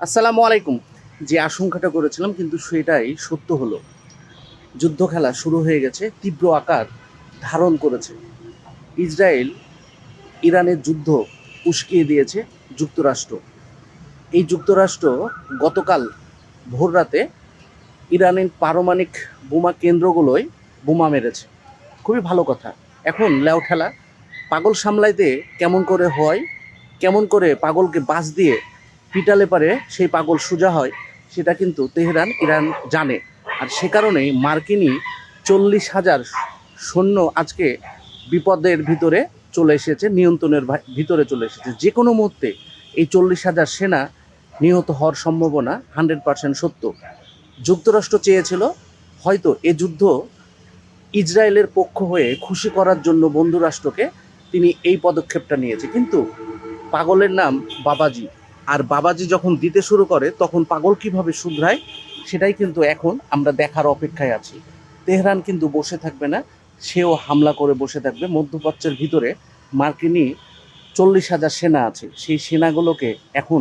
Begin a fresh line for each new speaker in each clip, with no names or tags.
আসসালামু আলাইকুম। যে আশঙ্কাটা করেছিলাম, কিন্তু সেটাই সত্য হলো। যুদ্ধ খেলা শুরু হয়ে গেছে, তীব্র আকার ধারণ করেছে। ইসরায়েল ইরানের যুদ্ধ উস্কিয়ে দিয়েছে যুক্তরাষ্ট্র। এই যুক্তরাষ্ট্র গতকাল ভোররাতে ইরানের পারমাণিক বোমা কেন্দ্রগুলোয় বোমা মেরেছে। খুবই ভালো কথা। এখন লেও ঠেলা, পাগল সামলাইতে কেমন করে হয়, কেমন করে পাগলকে বাস দিয়ে পিটালে পারে সেই পাগল সোজা হয়, সেটা কিন্তু তেহরান, ইরান জানে। আর সে কারণেই মার্কিনী চল্লিশ হাজার সৈন্য আজকে বিপদের ভিতরে চলে এসেছে, নিয়ন্ত্রণের ভিতরে চলে এসেছে। যে কোনো মুহূর্তে এই চল্লিশ হাজার সেনা নিহত হওয়ার সম্ভাবনা হান্ড্রেড পার্সেন্ট সত্য। যুক্তরাষ্ট্র চেয়েছিল, হয়তো এ যুদ্ধ ইসরায়েলের পক্ষ হয়ে খুশি করার জন্য বন্ধুরাষ্ট্রকে তিনি এই পদক্ষেপটা নিয়েছে। কিন্তু পাগলের নাম বাবাজি। আর বাবাজি যখন দিতে শুরু করে, তখন পাগল কীভাবে শুধরায়, সেটাই কিন্তু এখন আমরা দেখার অপেক্ষায় আছি। তেহরান কিন্তু বসে থাকবে না, সেও হামলা করে বসে থাকবে। মধ্যপ্রাচ্যের ভিতরে মার্কিনি চল্লিশ হাজার সেনা আছে, সেই সেনাগুলোকে এখন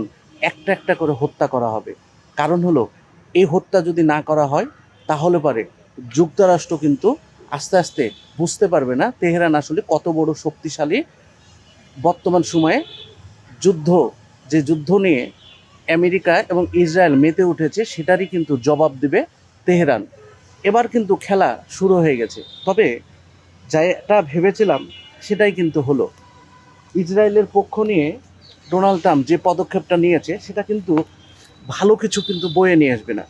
একটা একটা করে হত্যা করা হবে। কারণ হলো, এই হত্যা যদি না করা হয়, তাহলে পারে যুক্তরাষ্ট্র কিন্তু আস্তে আস্তে বুঝতে পারবে না তেহরান আসলে কত বড় শক্তিশালী বর্তমান সময়ে যুদ্ধ যে যুদ্ধ নিয়ে আমেরিকা এবং ইসরায়েল মেতে উঠেছে, সেটারই কিন্তু জবাব দেবে তেহরান। এবার কিন্তু খেলা শুরু হয়ে গেছে। তবে যেটা ভেবেছিলাম, সেটাই কিন্তু হলো। ইসরায়েলের পক্ষ নিয়ে ডোনাল্ড ট্রাম্প যে পদক্ষেপটা নিয়েছে, সেটা কিন্তু ভালো কিছু কিন্তু বয়ে নিয়ে আসবে না।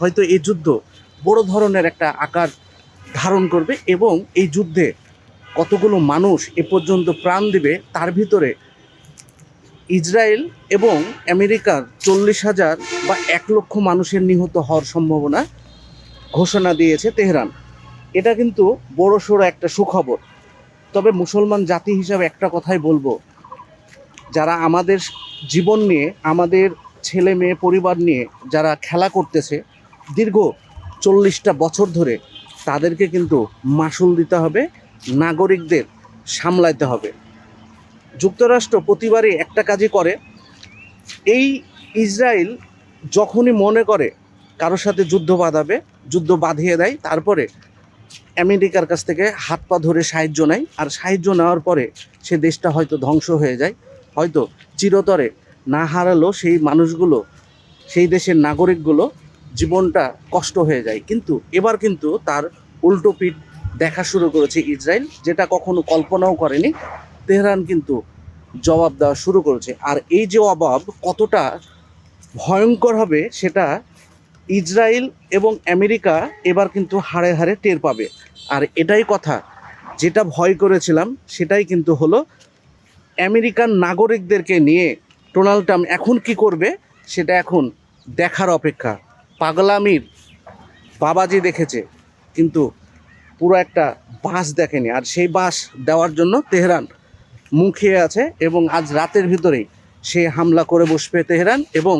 হয়তো এই যুদ্ধ বড় ধরনের একটা আকার ধারণ করবে এবং এই যুদ্ধে কতগুলো মানুষ এ পর্যন্ত প্রাণ দিবে, তার ভিতরে ইসরায়েল এবং আমেরিকার চল্লিশ হাজার বা এক লক্ষ মানুষের নিহত হওয়ার সম্ভাবনা ঘোষণা দিয়েছে তেহরান। এটা কিন্তু বড় সড়ো একটা সুখবর। তবে মুসলমান জাতি হিসাবে একটা কথাই বলব, যারা আমাদের জীবন নিয়ে, আমাদের ছেলে মেয়ে পরিবার নিয়ে যারা খেলা করতেছে, দীর্ঘ চল্লিশটা বছর ধরে তাদেরকে কিন্তু মাসুল দিতে হবে, নাগরিকদের সামলাইতে হবে। যুক্তরাষ্ট্র প্রতিবারই একটা কাজই করে, এই ইসরায়েল যখনই মনে করে কারোর সাথে যুদ্ধ বাঁধাবে, যুদ্ধ বাঁধিয়ে দেয়, তারপরে আমেরিকার কাছ থেকে হাত পা ধরে সাহায্য নেয়, আর সাহায্য নেওয়ার পরে সে দেশটা হয়তো ধ্বংস হয়ে যায়, হয়তো চিরতরে না হারালো সেই মানুষগুলো, সেই দেশের নাগরিকগুলো জীবনটা কষ্ট হয়ে যায়। কিন্তু এবার কিন্তু তার উল্টো পিঠ দেখা শুরু করেছে ইসরায়েল, যেটা কখনো কল্পনাও করেনি। তেহরান কিন্তু জবাব দেওয়া শুরু করেছে। আর এই যে অভাব কতটা ভয়ঙ্কর হবে সেটা ইসরায়েল এবং আমেরিকা এবার কিন্তু হাড়ে হাড়ে টের পাবে। আর এটাই কথা, যেটা ভয় করেছিলাম সেটাই কিন্তু হলো আমেরিকান নাগরিকদেরকে নিয়ে ডোনাল্ড ট্রাম্প এখন কি করবে সেটা এখন দেখার অপেক্ষা। পাগলামির বাবাজি দেখেছে, কিন্তু পুরো একটা বাস দেখেনি। আর সেই বাস দেওয়ার জন্য তেহরান মুখে আছে এবং আজ রাতের ভিতরেই সে হামলা করে বসবে তেহরান এবং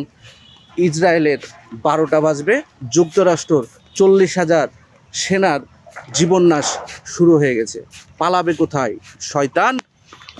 ইসরায়েলের বারোটা বাজবে। যুক্তরাষ্ট্রর চল্লিশ হাজার সেনার জীবন্যাস শুরু হয়ে গেছে। পালাবে কোথায়? শয়তান?